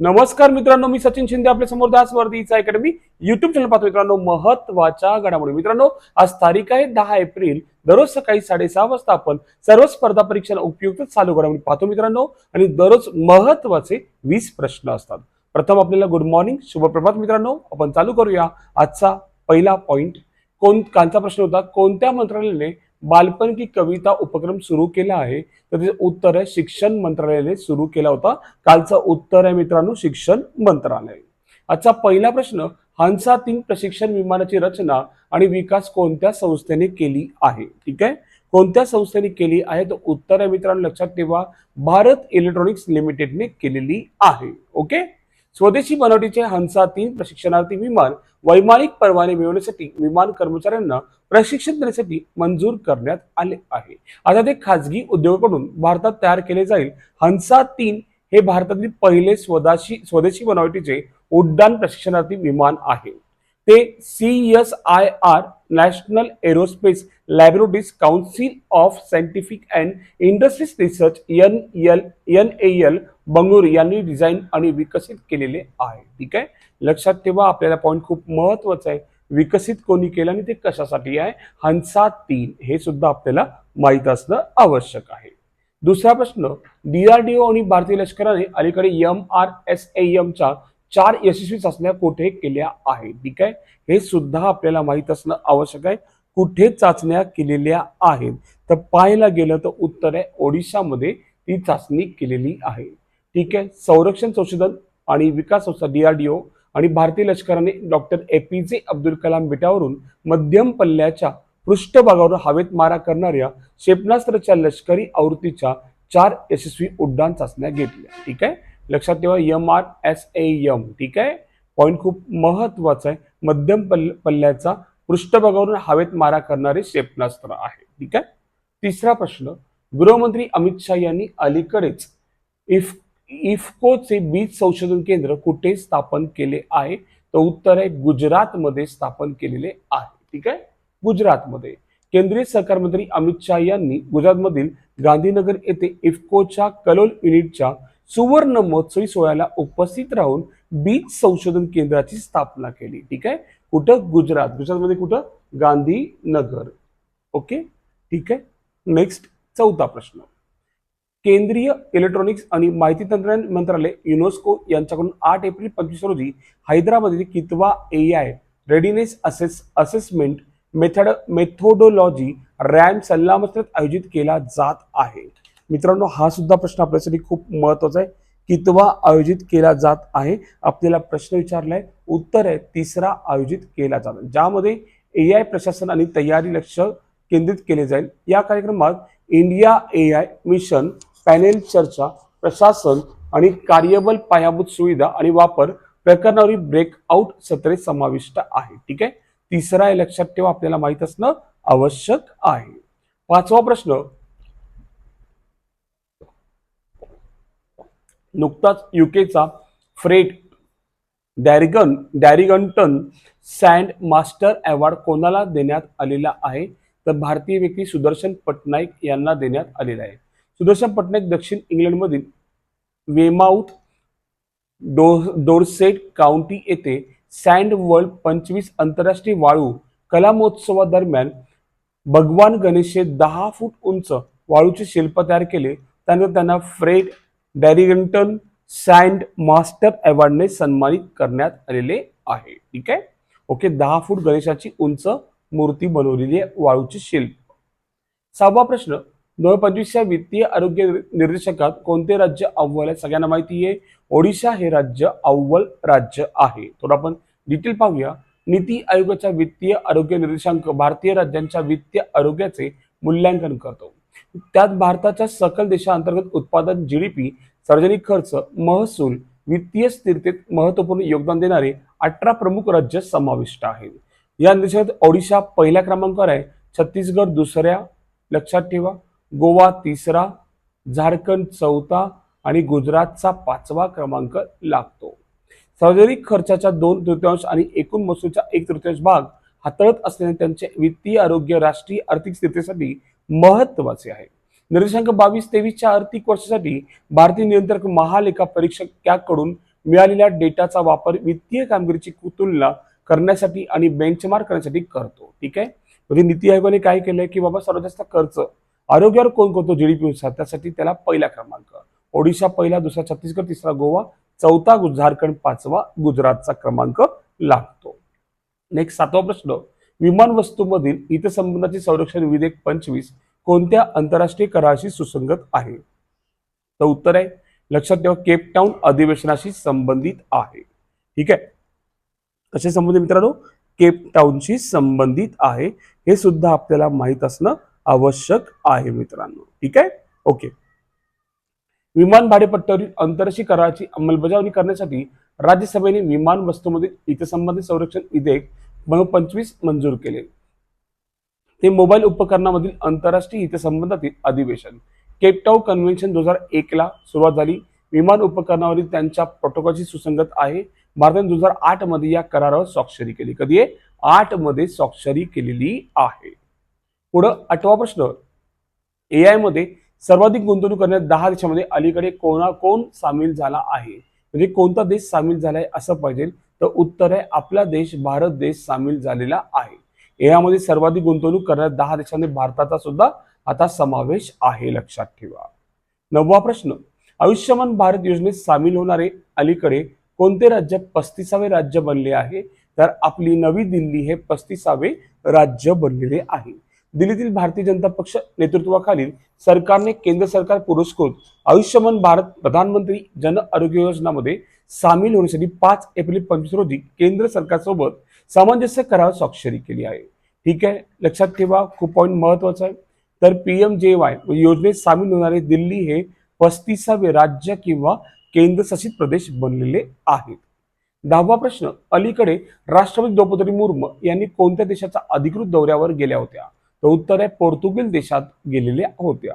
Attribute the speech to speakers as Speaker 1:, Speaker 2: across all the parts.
Speaker 1: नमस्कार मित्रांनो मी सचिन शिंदे आपल्यासमोर दास वर्दीचा अकॅडमी युट्यूब चॅनल पाहतो. मित्रांनो महत्त्वाच्या घडामोडी. मित्रांनो आज तारीख आहे दहा एप्रिल. दररोज सकाळी साडेसहा वाजता आपण सर्व स्पर्धा परीक्षा उपयुक्त चालू घडामोडी पाहतो मित्रांनो. आणि दररोज महत्त्वाचे वीस प्रश्न असतात. प्रथम आपल्याला गुड मॉर्निंग शुभप्रभात मित्रांनो. आपण चालू करूया. आजचा पहिला पॉइंट कोण कालचा प्रश्न होता. कोणत्या मंत्रालयाने बालपण की कविता उपक्रम सुरू केला आहे. तर त्याचं उत्तर आहे शिक्षण मंत्रालयाने सुरू केला होता. कालचं उत्तर आहे मित्रांनो शिक्षण मंत्रालय. आजचा पहिला प्रश्न हंसा तीन प्रशिक्षण विमानाची रचना आणि विकास कोणत्या संस्थेने केली आहे? ठीक आहे? कोणत्या संस्थेने केली आहे? तर उत्तर आहे मित्रांनो लक्षात ठेवा भारत इलेक्ट्रॉनिक्स लिमिटेडने केलेली आहे. ओके? स्वदेशी बनावटीचे हंसा तीन प्रशिक्षणार्थी विमान वैमानिक परवाने मिळवण्यासाठी विमान कर्मचाऱ्यांना प्रशिक्षण देण्यासाठी मंजूर करण्यात आले आहे. आता ते खाजगी उद्योगाकडून भारतात तयार केले जाईल. हंसा तीन हे भारतातील पहिले स्वदेशी स्वदेशी बनावटीचे उड्डाण प्रशिक्षणार्थी विमान आहे. ते C S I R National Aerospace Laboratories Council of Scientific and Industries Research N A L ए एल बंगळुरू यांनी डिझाईन आणि विकसित केलेले आहे. ठीक आहे? लक्षात ठेवा आपल्याला पॉईंट खूप महत्त्वाचा आहे. विकसित कोणी केलं आणि ते कशासाठी आहे? हंसा तीन. हे सुद्धा आपल्याला माहीत असणं आवश्यक आहे. दुसरा प्रश्न डीआरडीओ आणि भारतीय लष्कराने अलीकडे एम आर एस एमच्या चार यशस्वी चाचण्या कुठे केल्या आहेत? ठीक आहे? हे सुद्धा आपल्याला माहीत असणं आवश्यक आहे. कुठे चाचण्या केलेल्या आहेत? तर पाहायला गेलं तर उत्तर आहे ओडिशामध्ये ती चाचणी केलेली आहे. ठीक आहे? संरक्षण संशोधन आणि विकास संस्था डीआरडीओ आणि भारतीय लष्कराने डॉक्टर ए पी जे अब्दुल कलाम बेटावरून मध्यम पल्ल्याच्या पृष्ठभागावर हवेत मारा करणाऱ्या क्षेपणास्त्राच्या लष्करी आवृत्तीच्या चार यशस्वी उड्डाण चाचण्या घेतल्या. ठीक आहे? लक्षात ठेवा M R S A M ठीक आहे? पॉईंट खूप महत्त्वाचा आहे. मध्यम पल्ल पल्ल्याचा पृष्ठभागावरून हवेत मारा करणारे क्षेपणास्त्र आहे ठीक आहे? तिसरा प्रश्न गृहमंत्री अमित शहा यांनी अलीकडेच इफ इफकोचे बीज संशोधन केंद्र कुठे स्थापन केले आहे? तर उत्तर आहे गुजरातमध्ये स्थापन केलेले आहे ठीक आहे? गुजरातमध्ये. केंद्रीय सहकार मंत्री अमित शहा यांनी गुजरातमधील गांधीनगर येथे इफकोच्या कलोल युनिटच्या सुवर्ण महोत्सवी सोहळ्याला उपस्थित राहून बीज संशोधन केंद्राची स्थापना केली. ठीक आहे? कुठं? गुजरात. गुजरातमध्ये कुठं? गांधीनगर. ओके? ठीक आहे? नेक्स्ट चौथा प्रश्न. केंद्रीय इलेक्ट्रॉनिक्स आणि माहिती तंत्रज्ञान मंत्रालय युनेस्को यांच्याकडून आठ एप्रिल पंचवीस रोजी हैदराबाद कितवा A I readiness assess assessment method methodology RAM सल्लामसरत आयोजित केला जात आहे. मित्रांनो हा सुद्धा प्रश्न आपल्यासाठी खूप महत्त्वाचा आहे. कितवा आयोजित केला जात आहे? आपल्याला प्रश्न विचारलाय. उत्तर आहे तिसरा आयोजित केला जात ज्यामध्ये ए आय प्रशासन आणि तयारी लक्ष केंद्रित केले जाईल. या कार्यक्रमात India A I mission panel चर्चा प्रशासन आणि कार्यबल पायाभूत सुविधा आणि वापर प्रकरणावरील ब्रेकआउट सत्रे समाविष्ट आहे. ठीक आहे? तिसरा आहे लक्षात ठेवा आपल्याला माहीत असणं आवश्यक आहे. पाचवा प्रश्न नुकताच युकेचा Fred Darrigan Darrington sand master award कोणाला देण्यात आलेला आहे? तर भारतीय व्यक्ती सुदर्शन पटनाईक यांना देण्यात आलेला आहे. सुदर्शन पटनाईक दक्षिण इंग्लंडमधील वेमाउथ डो डोरसेट काउंटी येथे सँड वर्ल्ड पंचवीस आंतरराष्ट्रीय वाळू कला महोत्सवादरम्यान भगवान गणेशे दहा फूट उंच वाळूचे शिल्प तयार केले. त्यानंतर त्यांना फ्रेड डॅरिगंटन सँड मास्टर अवॉर्डने सन्मानित करण्यात आलेले आहे. ठीक आहे? ओके दहा फूट गणेशाची उंच मूर्ती बनवलेली आहे वाळूचे शिल्प. सहावा प्रश्न दोन पंचवीसच्या वित्तीय आरोग्य निर्देशकात कोणते राज्य अव्वल आहे? सगळ्यांना माहिती आहे ओडिशा हे राज्य अव्वल राज्य आहे. थोडं आपण डिटेल पाहूया. नीती आयोगाच्या वित्तीय आरोग्य निर्देशांक भारतीय राज्यांच्या वित्तीय आरोग्याचे मूल्यांकन करतो. त्यात भारताच्या सकल देशांतर्गत उत्पादन जी डी पी सार्वजनिक खर्च महसूल वित्तीय स्थिरतेत महत्त्वपूर्ण योगदान देणारे अठरा प्रमुख राज्य समाविष्ट आहेत. या निर्देशात ओडिशा पहिल्या क्रमांकावर आहे छत्तीसगड दुसऱ्या लक्षात ठेवा गोवा तिसरा झारखंड चौथा आणि गुजरातचा पाचवा क्रमांक लागतो. सार्वजनिक खर्चाच्या दोन तृतीयांश आणि एकूण महसूलचा एक तृतीयांश भाग हाताळत असल्याने त्यांचे वित्तीय आरोग्य राष्ट्रीय आर्थिक स्थितीसाठी महत्त्वाचे आहे. निर्देशांक बावीस तेवीसच्या आर्थिक वर्षासाठी भारतीय नियंत्रक महालेखा परीक्षकाकडून मिळालेल्या डेटाचा वापर वित्तीय कामगिरीची तुलना करण्यासाठी आणि बेंचमार्क करण्यासाठी करतो. ठीक आहे? म्हणजे नीती आयोगाने काय केलंय की बाबा सर्वात जास्त खर्च आरोग्यावर कोण करतो जीडीपी नुसार? त्यासाठी त्याला पहिला क्रमांक. ओडिशा पहिला दुसरा छत्तीसगड तिसरा गोवा चौथा झारखंड पाचवा गुजरातचा क्रमांक लागतो. नेक्स्ट सातवा प्रश्न. विमान वस्तूमधील हितसंबंधाचे संरक्षण विधेयक पंचवीस कोणत्या आंतरराष्ट्रीय कराराशी सुसंगत आहे? तर उत्तर आहे लक्षात ठेवा केपटाऊन अधिवेशनाशी संबंधित आहे. ठीक आहे? कसे संबंधित मित्रांनो? केपटाऊनशी संबंधित आहे. हे सुद्धा आपल्याला माहीत असणं आवश्यक आहे मित्रांनो. ठीक आहे? ओके. विमान भाडेपट्ट्यावरील आंतरराष्ट्रीय कराराची अंमलबजावणी करण्यासाठी राज्यसभेने विमान वस्तूमधील हितसंबंधित संरक्षण विधेयक दोन पंचवीस मंजूर केले. ते मोबाईल उपकरणामधील आंतरराष्ट्रीय हितसंबंधातील अधिवेशन. केपटाऊ कन्व्हेन्शन दोन हजार एक ला सुरुवात झाली. विमान उपकरणावरील त्यांच्या प्रोटोकॉलची सुसंगत आहे. भारताने दोन हजार आठमध्ये या करारावर स्वाक्षरी केली. कधी आहे? आठमध्ये स्वाक्षरी केलेली आहे. पुढं आठवा प्रश्न. ए आयमध्ये सर्वाधिक गुंतवणूक करण्यात दहा देशामध्ये अलीकडे कोणा कोण सामील झाला आहे? म्हणजे कोणता देश सामील झालाय असं पाहिजे. तर उत्तर आहे आपला देश भारत देश सामील झालेला आहे. यामध्ये सर्वाधिक गुंतवणूक करण्यात दहा देशांनी भारताचा सुद्धा आता समावेश आहे लक्षात ठेवा. नववा प्रश्न आयुष्यमान भारत योजनेत सामील होणारे अलीकडे कोणते राज्य पस्तीसावे राज्य बनले आहे? तर आपली नवी दिल्ली हे पस्तीसावे राज्य बनलेले आहे. दिल्लीतील भारतीय जनता पक्ष नेतृत्वाखालील सरकारने केंद्र सरकार पुरस्कृत आयुष्यमान भारत प्रधानमंत्री जन आरोग्य योजनामध्ये सामील होण्यासाठी पाच एप्रिल पंचवीस रोजी केंद्र सरकारसोबत सामंजस्य करार स्वाक्षरी केली आहे. ठीक आहे? लक्षात ठेवा खूप पॉईंट महत्त्वाचा आहे. तर पीएम जे वाय म्हणजे योजनेत सामील होणारे दिल्ली हे पस्तीसावे राज्य किंवा केंद्रशासित प्रदेश बनलेले आहेत. दहावा प्रश्न अलीकडे राष्ट्रपती द्रौपदी मुर्मू यांनी कोणत्या देशाच्या अधिकृत दौऱ्यावर गेल्या होत्या? तर उत्तर आहे पोर्तुगीज देशात गेलेल्या होत्या.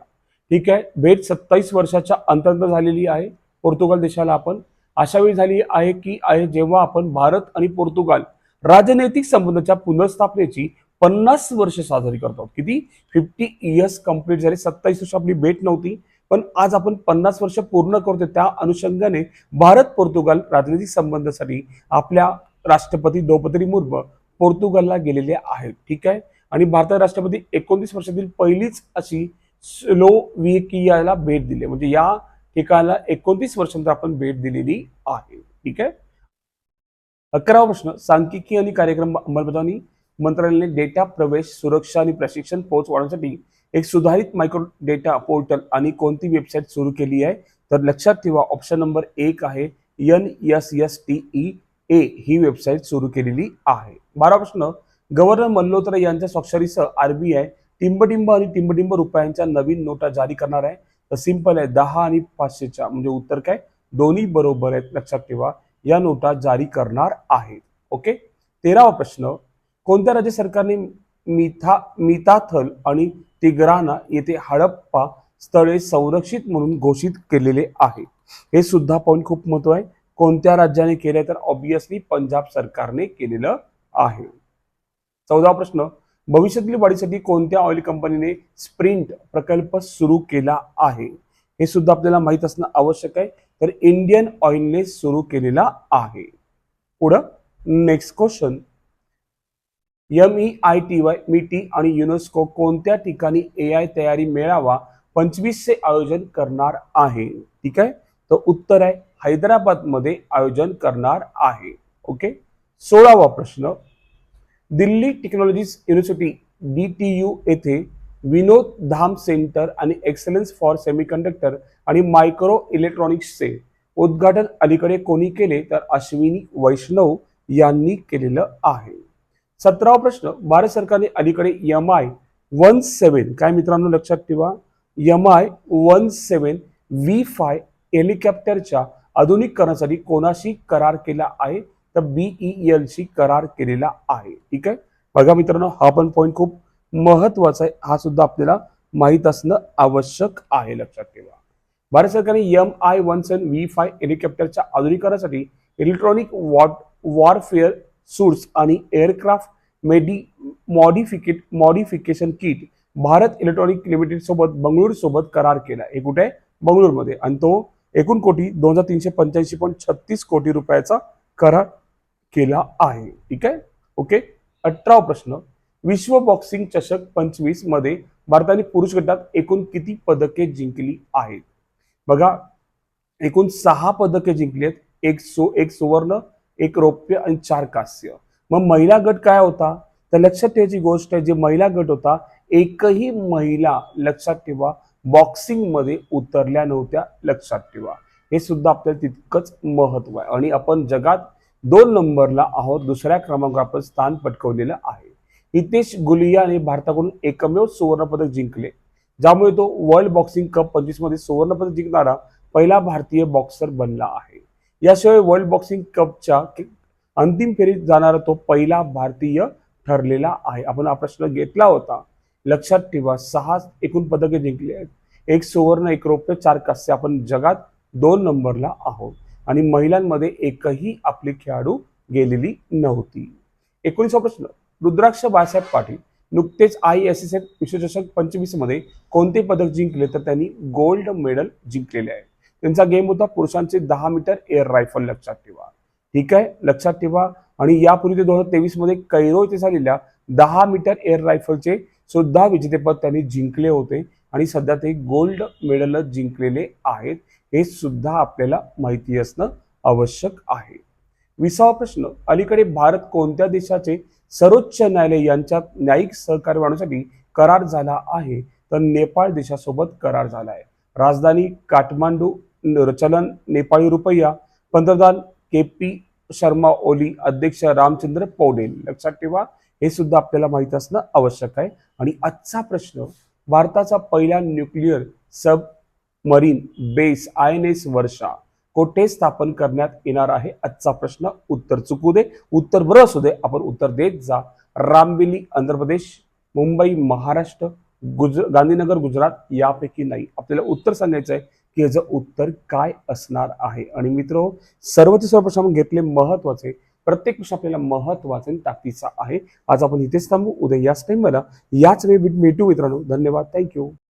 Speaker 1: ठीक आहे? भेट सत्तावीस वर्षाच्या अंतर्गत झालेली आहे. पोर्तुगाल देशाला आपण अशा वेळी झाली आहे की आहे जेव्हा आपण भारत आणि पोर्तुगाल राजनैतिक संबंधाच्या पुनर्स्थापनेची पन्नास वर्ष साजरी करतो किती? फिफ्टी इयर्स कंप्लीट झाले. सत्तावीस वर्ष आपली भेट नव्हती. पण आज आपण पन्नास वर्ष पूर्ण करतो त्या अनुषंगाने भारत पोर्तुगाल राजनैतिक संबंधासाठी आपल्या राष्ट्रपती द्रौपदी मुर्मू पोर्तुगालला गेलेले आहेत. ठीक आहे? आणि भारतात राष्ट्रपती एकोणतीस वर्षातील पहिलीच अशी स्लोविकियाला भेट दिली म्हणजे या ठिकाणाला एकोणतीस वर्षांनंतर आपण भेट दिलेली आहे. ठीक आहे? अकरावा प्रश्न सांख्यिकी आणि कार्यक्रम अंमलबजावणी मंत्रालयाने डेटा प्रवेश सुरक्षा आणि प्रशिक्षण पोहोच वाढवण्यासाठी एक सुधारित मायक्रो डेटा पोर्टल आणि कोणती वेबसाईट सुरू केली आहे? तर लक्षात ठेवा ऑप्शन नंबर एक आहे N S S T E A he website सुरू केलेली आहे. बारा प्रश्न गव्हर्नर मल्होत्रा यांच्या स्वाक्षरीसह आरबीआय टिंबटिंब आणि टिंबटिंब रुपयांच्या नवीन नोटा जारी करणार आहे. तर सिंपल आहे दहा आणि पाचशेच्या म्हणजे उत्तर काय? दोन्ही बरोबर आहेत लक्षात ठेवा. या नोटा जारी करणार आहेत. ओके? तेरावा प्रश्न कोणत्या राज्य सरकारने मिथा मिताथल आणि तिग्राना येथे हडप्पा स्थळे संरक्षित म्हणून घोषित केलेले आहे? हे सुद्धा पॉईंट खूप महत्त्व आहे. कोणत्या राज्याने केले तर ऑब्विसली पंजाब सरकारने केलेलं आहे. चौदा प्रश्न भविष्यातील वाढीसाठी कोणत्या ऑइल कंपनीने स्प्रिंट प्रकल्प सुरू केला आहे? हे सुद्धा आपल्याला माहीत असणं आवश्यक आहे. तर इंडियन ऑइलने सुरू केलेला आहे. पुढं next question M E I T Y MeitY आणि युनेस्को कोणत्या ठिकाणी ए आय तयारी मेळावा पंचवीसचे आयोजन करणार आहे? ठीक आहे? तर उत्तर आहे हैदराबादमध्ये आयोजन करणार आहे. ओके? सोळावा प्रश्न. Delhi Technologies University D T U येथे विनोद धाम सेंटर आणि एक्सलन्स फॉर सेमीकंडक्टर आणि मायक्रो इलेक्ट्रॉनिक्सचे उद्घाटन अलीकडे कोणी केले तर अश्विनी वैष्णव यांनी केलेलं आहे. सतरावा प्रश्न भारत सरकारने अलीकडे एम आय वन सेवन काय मित्रांनो लक्षात ठेवा? M I one seven V five हेलिकॉप्टरच्या आधुनिकीकरणासाठी कोणाशी करार केला आहे? तर बीईएल शी करार केलेला आहे. ठीक आहे? बघा मित्रांनो हा पण पॉईंट खूप महत्त्वाचा आहे. हा सुद्धा आपल्याला माहीत असणं आवश्यक आहे. लक्षात ठेवा. भारत सरकारने M I one seven V five हेलिकॉप्टरच्या आधुनिकरणासाठी इलेक्ट्रॉनिक वॉट वॉरफेअर सूट्स आणि aircraft medi modificate modification kit Bharat Electronic Limited सोबत बंगळूर सोबत करार केला. हे कुठे? बंगळूरमध्ये. आणि तो एकूण कोटी दोन हजार तीनशे पंच्याऐंशी पॉईंट छत्तीस कोटी रुपयाचा करार केला आहे. ठीक आहे? ओके अठरावा प्रश्न. विश्व बॉक्सिंग चषक पंचवीसमध्ये भारताने पुरुष गटात एकूण किती पदके जिंकली आहेत? बघा एकूण सहा पदके जिंकली आहेत. एक सो एक सुवर्ण एक रौप्य आणि चार कांस्य. मग महिला गट काय होता? तर लक्षात ठेवायची गोष्ट आहे जे महिला गट होता एकही महिला लक्षात ठेवा बॉक्सिंगमध्ये उतरल्या नव्हत्या लक्षात ठेवा. हे सुद्धा आपल्याला तितकंच महत्त्व आहे. आणि आपण जगात दोन नंबरला आहोत. दुसऱ्या क्रमांकावर स्थान पटकवलेलं आहे. हितेश गुलियाने भारताकडून एकमेव सुवर्णपदक जिंकले. ज्यामुळे तो वर्ल्ड बॉक्सिंग कप पंचवीसमध्ये सुवर्णपदक जिंकणारा पहिला भारतीय बॉक्सर बनला आहे. याशिवाय वर्ल्ड बॉक्सिंग कपच्या अंतिम फेरीत जाणारा तो पहिला भारतीय ठरलेला आहे. आपण हा प्रश्न घेतला होता. लक्षात ठेवा सहा एकूण पदके जिंकली आहेत. एक सुवर्ण एक रौप्य चार कास्य. आपण जगात दोन नंबरला आहोत. आणि महिलांमध्ये एकही आपली खेळाडू गेलेली नव्हती. एकोणीसा प्रश्न. रुद्राक्ष बाळासाहेब पाटील नुकतेच आय एस एस एफ विश्वचषक पंचवीसमध्ये कोणते पदक जिंकले तर त्यांनी गोल्ड मेडल जिंकलेले आहे. त्यांचा गेम होता पुरुषांचे दहा मीटर एअर रायफल लक्षात ठेवा. ठीक आहे? लक्षात ठेवा. आणि यापूर्वी ते दोन हजार तेवीसमध्ये कैरो येथे झालेल्या दहा मीटर एअर रायफलचे सुद्धा विजेतेपद त्यांनी जिंकले होते. आणि सध्या ते गोल्ड मेडल जिंकलेले आहेत. हे सुद्धा आपल्याला माहिती असणं आवश्यक आहे. विसावा प्रश्न. अलीकडे भारत कोणत्या देशाचे सर्वोच्च न्यायालय यांच्यात न्यायिक सहकार्य वाढवण्यासाठी करार झाला आहे? तर नेपाळ देशासोबत करार झाला आहे राजधानी काठमांडू चलन नेपाळी रुपया पंतप्रधान के पी शर्मा ओली अध्यक्ष रामचंद्र पौडेल. लक्षात ठेवा हे सुद्धा आपल्याला माहीत असणं आवश्यक आहे. आणि आजचा प्रश्न भारताचा पहिला nuclear submarine base I N S Varsha कोठे स्थापन करण्यात येणार आहे? आजचा प्रश्न उत्तर चुकू दे. उत्तर बरं असू दे. आपण उत्तर देत जा. रामबिली आंध्र प्रदेश मुंबई महाराष्ट्र गुज गांधीनगर गुजरात यापैकी नाही. आपल्याला उत्तर सांगायचं आहे की याचं उत्तर काय असणार आहे? आणि मित्र सर्वचे सर्व प्रश्न आपण घेतले महत्त्वाचे. प्रत्येक प्रश्न आपल्याला महत्त्वाचा आणि ताकदीचा आहे. आज आपण इथेच थांबू. उद्या याच टाईम मला याच वेळी भेटू मित्रांनो. धन्यवाद. थँक्यू